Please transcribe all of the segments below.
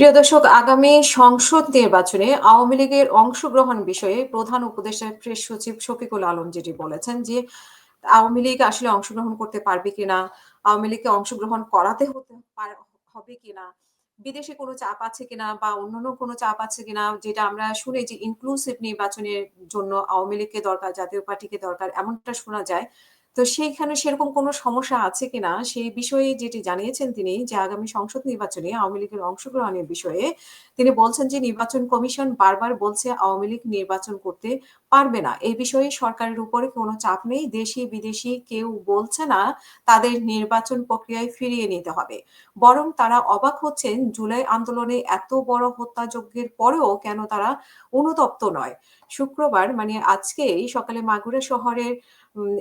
প্রিয় দর্শক, আগামী সংসদ নির্বাচনে আওয়ামী লীগের অংশগ্রহণ বিষয়ে প্রধান উপদেষ্টা প্রেস সচিব শফিকুল আলম যেটি বলেছেন যে আওয়ামী লীগ আসলে অংশগ্রহণ করতে পারবে কিনা, আওয়ামী লীগকে অংশগ্রহণ করাতে হতে হবে কিনা, বিদেশে কোনো চাপ আছে কিনা বা অন্যান্য কোনো চাপ আছে কিনা, যেটা আমরা শুনে যে ইনক্লুসিভ নির্বাচনের জন্য আওয়ামী লীগকে দরকার, জাতীয় পার্টিকে দরকার, এমনটা শোনা যায়। তো সেইখানে সেরকম কোনো সমস্যা আছে কিনা? সেই বিষয়ে যেটি জানিয়েছেন তিনি যে আগামী সংসদ নির্বাচনে আওয়ামী লীগের অংশগ্রহণের বিষয়ে তিনি বলছেন যে নির্বাচন কমিশন বারবার বলছে আওয়ামী লীগ নির্বাচন করতে পারবে না। এই বিষয়ে সরকারের উপরে কোনো চাপ নেই। দেশি বিদেশি কেউ বলছে না তাদের নির্বাচন প্রক্রিয়ায় ফিরিয়ে নিতে হবে। বরং তারা অবাক হচ্ছেন জুলাই আন্দোলনে এত বড় হত্যাযজ্ঞের পরেও কেন তারা অনুতপ্ত নয়। শুক্রবার মানে আজকেই সকালে মাগুরা শহরের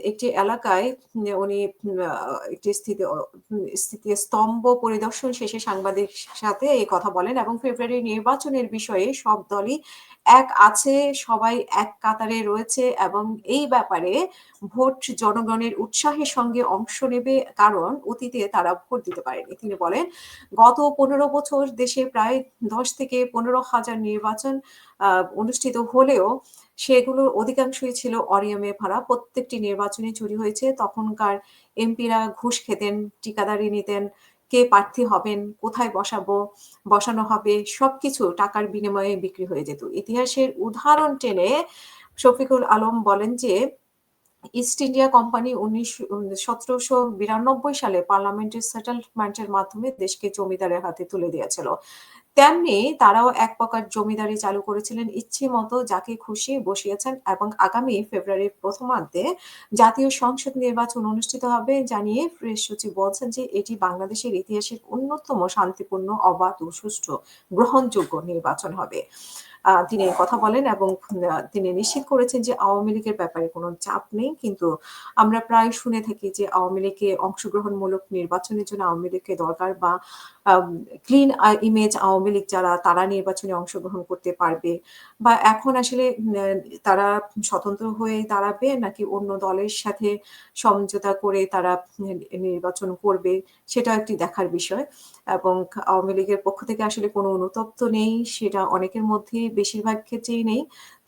একটি এলাকায় উনি একটি স্থিতি স্থিতি স্তম্ভ পরিদর্শন শেষে সাংবাদিক সাথে এই কথা বলেন এবং ফেব্রুয়ারি নির্বাচনের বিষয়ে সব দলই এক আছে, সবাই এক কাতারে রয়েছে এবং এই ব্যাপারে ভোট জনগণের উৎসাহের সঙ্গে অংশ নেবে কারণ অতীতে তারা ভোট দিতে পারেনি। তিনি বলেন, গত পনেরো বছর দেশে প্রায় দশ থেকে পনেরো হাজার নির্বাচন অনুষ্ঠিত হলেও সেগুলোর অধিকাংশই ছিল অনিয়মে ভরা। প্রত্যেকটি নির্বাচনে চুরি হয়েছে। তখনকার এমপিরা ঘুষ খেতেন টিকাদারি নিতেন, কে প্রার্থী হবেন, কোথায় বসাবো, বসানো হবে, সবকিছু টাকার বিনিময়ে বিক্রি হয়ে যেত। ইতিহাসের উদাহরণ টেনে শফিকুল আলম বলেন যে, ইস্ট ইন্ডিয়া কোম্পানি উনিশ, সতেরোশো বিরানব্বই সালে পার্লামেন্টের সেটেলমেন্টের মাধ্যমে দেশকে জমিদারের হাতে তুলে দিয়েছিল। তেমনি তারাও এক প্রকার জমিদারি চালু করেছিলেন ইচ্ছে মতো, যাকে খুশি বসিয়েছেন এবং আগামী ফেব্রুয়ারির প্রথমার্ধে জাতীয় সংসদ নির্বাচন অনুষ্ঠিত হবে, জানিয়ে প্রেস সচিব বলছেন যে এটি বাংলাদেশের ইতিহাসের অন্যতম শান্তিপূর্ণ, অবাধ ও সুষ্ঠু, গ্রহণযোগ্য নির্বাচন হবে। তিনি কথা বলেন এবং তিনি নিশ্চিত করেছেন যে আওয়ামী লীগের ব্যাপারে কোনো চাপ নেই। কিন্তু আমরা প্রায় শুনে থাকি যে আওয়ামী লীগে অংশগ্রহণমূলক নির্বাচনের জন্য আওয়ামী লীগকে দরকার বা ক্লিন ইমেজ আওয়ামী লীগ যারা, তারা নির্বাচনে অংশগ্রহণ করতে পারবে। বা এখন আসলে তারা স্বতন্ত্র হয়ে দাঁড়াবে নাকি অন্য দলের সাথে সমঝোতা করে তারা নির্বাচন করবে সেটা একটি দেখার বিষয়। এবং আওয়ামী লীগের পক্ষ থেকে আসলে কোনো অনুতপ্ত নেই, সেটা অনেকের মধ্যেই বেশিরভাগ ক্ষেত্রেই নেই।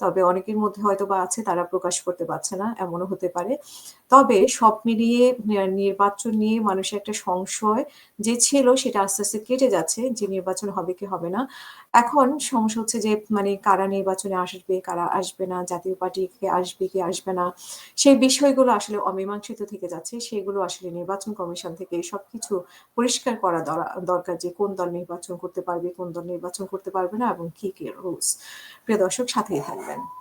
তবে অনেকের মধ্যে হয়তো বা আছে, তারা প্রকাশ করতে পারছে না, এমনও হতে পারে। তবে সব মিলিয়ে নির্বাচন নিয়ে মানুষের একটা সংশয় যে ছিল, সেটা আস্তে আস্তে কেটে যাচ্ছে, যে নির্বাচন হবে কি হবে না। এখন সমস্যা হচ্ছে যে মানে কারা নির্বাচনে আসবে, কারা আসবে না, জাতীয় পার্টি কে আসবে, কি আসবে না। সেই বিষয়গুলো আসলে অমীমাংসিত থেকে যাচ্ছে, সেগুলো আসলে নির্বাচন কমিশন থেকে সবকিছু পরিষ্কার করা দরকার যে কোন দল নির্বাচন করতে পারবে, কোন দল নির্বাচন করতে পারবে না, এবং কি কি রুলস প্রিয় দর্শক, সাথেই happen.